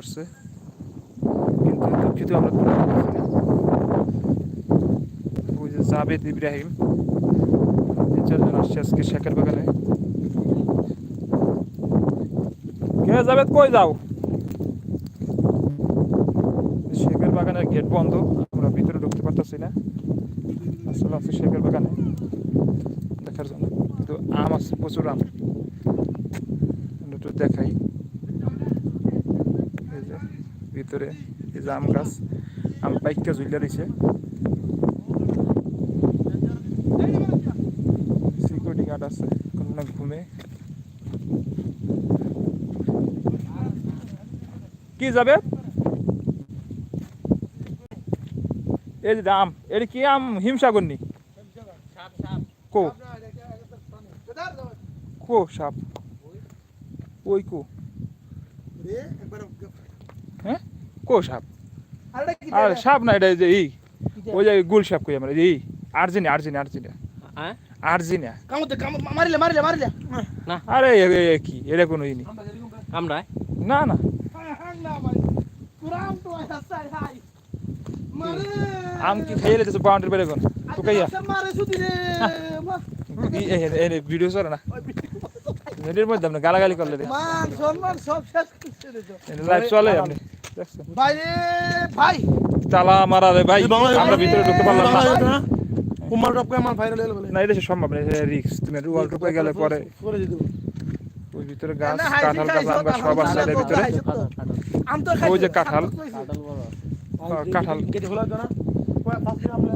ধরছে। কিন্তু দুঃখিত, আমরা ওই যে জাবেদ ইব্রাহিম, তিন চারজন আসছে আজকে শেখের বাগানে। কে জাবেদ, কই যাও? শেখের বাগানের গেট বন্ধ, আমরা ভিতরে ঢুকতে পারতেছি না। আসলে আছে শেখের বাগানে, দেখার জন্য। কিন্তু আম আছে, প্রচুর আম। একটু দেখাই। ভিতরে এই যে আম গাছ, আম পাইকা ঝুলিয়া রয়েছে সিকিউরিটি গার্ড আছে কোন ঘুমে। কি যাবে? এই যে আম, এটা কি আম? হিমসাগর নি? কো? কো সাপ। ওই কো? কো সাপ? আর সাপ না এটা এই যে এই ওই যে গুল সাপ কই আমরা এই আর্জেনি আর্জেনি আর্জেনি হ্যাঁ আর্জেনিয়া। কামতে কাম মারিলে মারিলে মারিলে। আরে এ- এ- এ কি? এটা কোনো ই নি আমরা না না। আম কি লেতেছে বাউন্ডারি বেড়ে কোন তো কাইয়া ভিডিও চলে না? ভিডিওর মধ্যে আপনি গালাগালি করলে মান সম্মান সব শেষ করছে রে তো। লাইভ চলে আপনি। দেখছেন ভাই ভাই। তালা মারা রে ভাই আমরা ভিতরে ঢুকতে পারলাম না। কুমার টপকে আমার ভাইরাল হয়ে গেল না এটা সম্ভব না রিক্স তুমি ওয়াল টুপে গেলে পরে। করে দিতে ওই ভিতরে গাছ কাঁঠাল গাছ আম সব আছে এর ভিতরে। আম তো ওই যে কাঁঠাল কাঁঠাল। কেটে খোলা না ফার্স্ট আমরা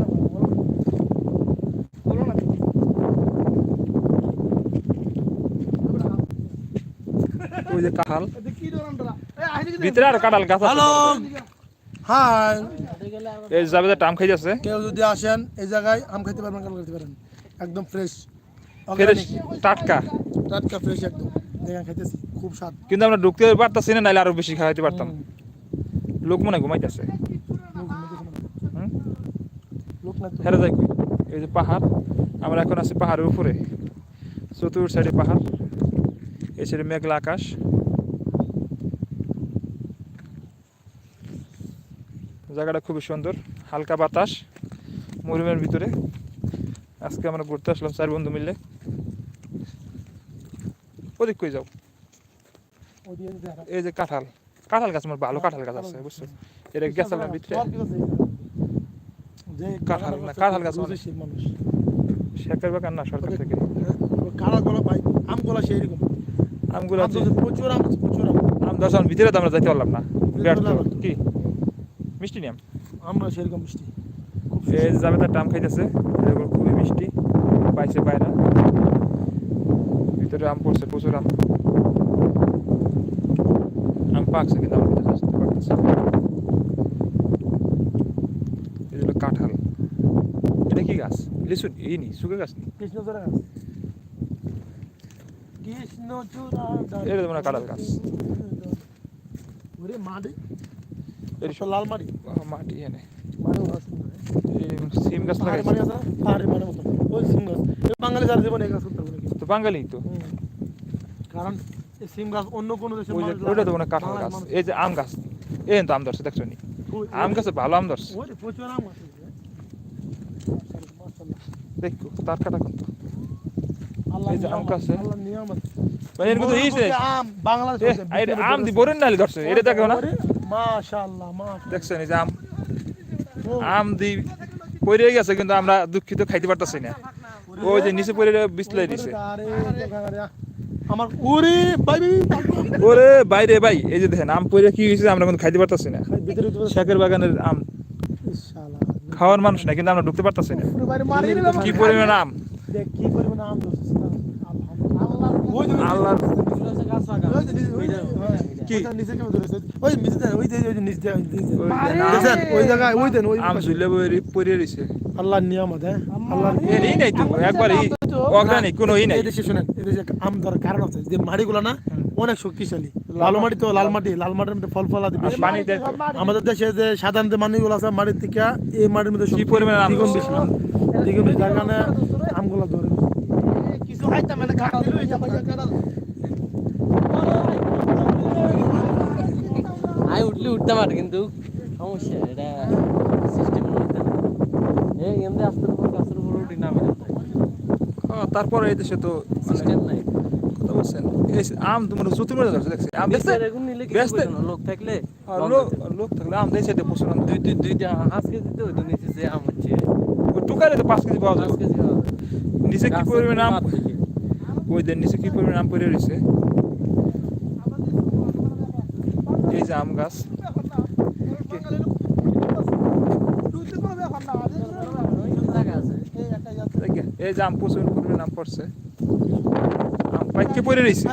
ওই যে কাঁঠাল কি দোকানটা এই আইদি ভিতরে আর কাঁঠাল গাছ হ্যালো। হাই। এই যাবে যে টাম খাই যাচ্ছে কেউ যদি আসেন এই জায়গায় আম খেতে পারবেন কাল খেতে পারেন একদম ফ্রেশ টাটকা। টাটকা ফ্রেশ একদম। দেখেন খাইতেছি। খুব স্বাদ। কিন্তু আমরা ঢুকতে পারতাছি না নাইলে আরও বেশি খাওয়াইতে পারতাম। লোক মনে হয় ঘুমাইতেছে। হেরে যাই এই যে পাহাড়। আমরা এখন আছি পাহাড়ের উপরে। চতুর সাইডে পাহাড়। এই সাইডে মেঘলা আকাশ। জায়গাটা খুবই সুন্দর হালকা বাতাস মরুমের ভিতরে। আজকে আমরা ঘুরতে আসলাম চার বন্ধু মিলে। ওদিক কই যাও? এই যে কাঁঠাল। কাঁঠাল গাছ আমার ভালো কাঁঠাল গাছ আছে বুঝছ? এটা গেছিলাম ভিতরে? কাঁঠাল না, কাঁঠাল গাছ মানুষ। শেখের বাগান না সরকার। থেকে? হ্যাঁ, ওই কাঁড়া গলা ভাই আম সেই রকম। আমগুলো প্রচুর আম প্রচুর আম। আম দশ ভিতরে তো আমরা যাইতে পারলাম না। কি? মিষ্টি নিয়ম আমরা সেরকম মিষ্টি। যে যাবে তার টাম খাইতেছে। এগুলো খুবই মিষ্টি। পাইছে পায়রা ভিতরে আম পড়ছে প্রচুর আম। আম পাকছে কিন্তু আমরা ভিতরে আসতে পারতেছি না। হলো কাঁঠাল। এটা কি গাছ? লিচু এই নি শুকে গাছ নি? কৃষ্ণচূড়া গাছ। কৃষ্ণচূড়া এটা তো হয় কাঁঠাল গাছ। ওরে মাটি সব লাল মাটি। মাটি এনে। সিম গাছ আছে? মতো। ওই সিম গাছ। এই বাঙালি যারা জীবনে এই গাছ করতে পারবে তো বাঙালি তো। হুম। কারণ এই সিম গাছ অন্য কোনো দেশে ওইটা তো মনে কাঁঠাল গাছ। এই যে আম গাছ। এই তো আম ধরছে দেখছ নি? আম গাছে ভালো আম ধরছে। প্রচুর আম গাছ আছে। দেখো তার কাটা কিন্তু আল্লাহর এই যে আম গাছে। মানে এর কিন্তু ইসে আম, বাংলাদেশে আম দি। বরেন নালি ধরছে। এটা দেখো না। মাশাআল্লাহ, মাশাআল্লাহ। দেখছেন এই যে আম আম দি পড়ে গেছে কিন্তু আমরা দুঃখিত খাইতে পারতাছি না ওই যে নিচে পড়ে বিছলাই দিছে আমার ওরে ভাই। ওরে বাইরে ভাই এই যে দেখেন আম পড়ে কি হয়েছে আমরা কিন্তু খাইতে পারতাছি না শাকের বাগানের আম খাওয়ার মানুষ না কিন্তু আমরা ঢুকতে পারতাছি না। কি পরিমাণ আম দেখ কি পরিমাণ আম। আল্লাহ। ওই যে- আল্লাহর ওই যে নিচে- ওই যে-। কি? নিচে কেমন ধরেছে? ওই নিচে ওই যে- ওই নিচে দেন, ওই যে নিচে দেন। ওই যে আম- দেখছেন? ওই জায়গায় ওই দেন, ওই আম ঝুলে পড়ে রইছে। আল্লাহর নিয়ামত হ্যাঁ? আল্লাহর এই নাই তো একবার এই অগ্রানি কোনো ই নাই। এই শুনেন এই আম ধরার কারণ আছে যে মাটিগুলো না অনেক শক্তিশালী। লাল মাটি তো লাল মাটি লাল মাটির মধ্যে ফল ফলাদি বেশি। পানি আমাদের দেশে যে সাধারণত মাটিগুলো আছে মাটির থেকে এই মাটির মধ্যে কি শক্তি পরিমাণে আম দ্বিগুণ বেশি। দ্বিগুণ বেশি যার কারণে আমগুলো ধরে। কিছু খাইতাম মানে বুঝতে পার কিন্তু সমস্যা এটা সিস্টেমের মধ্যে না। এই এমনি আস্তে উপর গাছের উপর উঠি নামে হ্যাঁ, তারপরে এই দেশে তো মানে সিস্টেম নাই। কথা বলছেন। এই আম তোমার জুতুর মধ্যে ধরছে দেখছি। আম দেখছে বেচার নিলে কিছু ব্যস্ত- বুঝে না, লোক থাকলে লোক লোক থাকলে আম দুই দুইটা নিচে যে আম হচ্ছে। ওই টুকারে তো পাঁচ কেজি পাওয়া পাঁচ কেজি নিচে কি পরিমাণ আম। ওই দেন নিচে কি পরিমাণ আম পড়ে রয়েছে? এই যে আম গাছ। এই যে আম প্রচুর পরিমাণ আম পড়ছে। আম পাইকে পড়ে রয়েছে?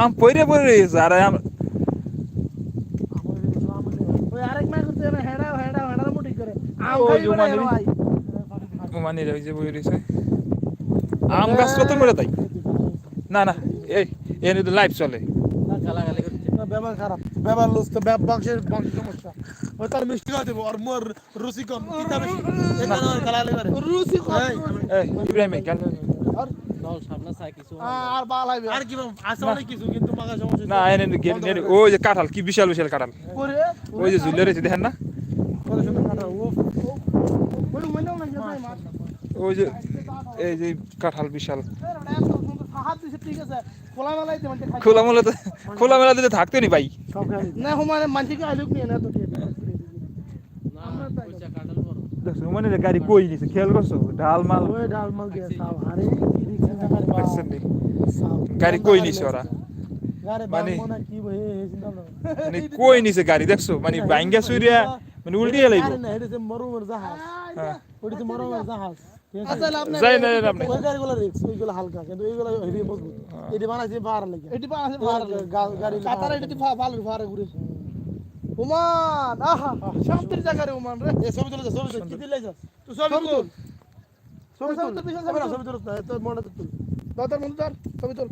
আম পড়ে পড়ে রয়েছে আর আম আম গাছ কত করে তাই? না না এই এনে তো লাইভ চলে ব্যবহার খারাপ ব্যবহার লুজ তো ব্যব- বংশের বংশ সমস্যা ওই তার মিষ্টি খাওয়া দেবো আর মোর রুচি কম কিতা বেশি এখানে ওর গালাগালি রুচি কত এই, এই ইব্রাহিম কেন দল সামনে চাই কিছু আর বাল আইবে আর কি বলব, আছে অনেক কিছু কিন্তু মাগা সমস্যা না এনে গেট নেট ওই যে কাঁঠাল কি বিশাল বিশাল কাঁঠাল ওই যে ঝুলে রয়েছে দেখেন না মনে ওই যে এই যে কাঁঠাল বিশাল হাত দিছে ঠিক আছে। খোলা মেলাই তে মানে খোলা মেলা খোলা মেলা দিতে থাকতে নি ভাই। না হুমানে মানসিকে আইলুক নিয়ে না তো মানে গাড়ি কই নিছে খেয়াল করছ? ঢাল মাল ওই ডাল মাল দিয়ে সাব আরে গাড়ি কই নিছে ওরা? মানে- মনে কই নিছে গাড়ি? দেখছ মানে বাইঙ্গা সুইরিয়া মানে উল্টিয়ে আরে না এটা তো জাহাজ। হ্যাঁ ওটা তো জাহাজ। আচ্ছা লাভ নাই যাই না লাভ নাই ওই গাড়িগুলো রিক্স ওইগুলো হালকা কিন্তু এইগুলো হেভি মজবুত। এটি বানাইছে বার লাগে। এটি পা আছে ভার গা- গাড়ি কাতার এটি পা ভালো ভার ঘুরে। উমান আহা শান্তির জায়গা রে উমান রে। এ ছবি তুলে ছবি তুলে। কি দিলে তুই সবই তুল। ছবি তুল। ছবি ছবি তুল। ছবি তুল। তোর মনে তুল। দাদার ধর ছবি তুল।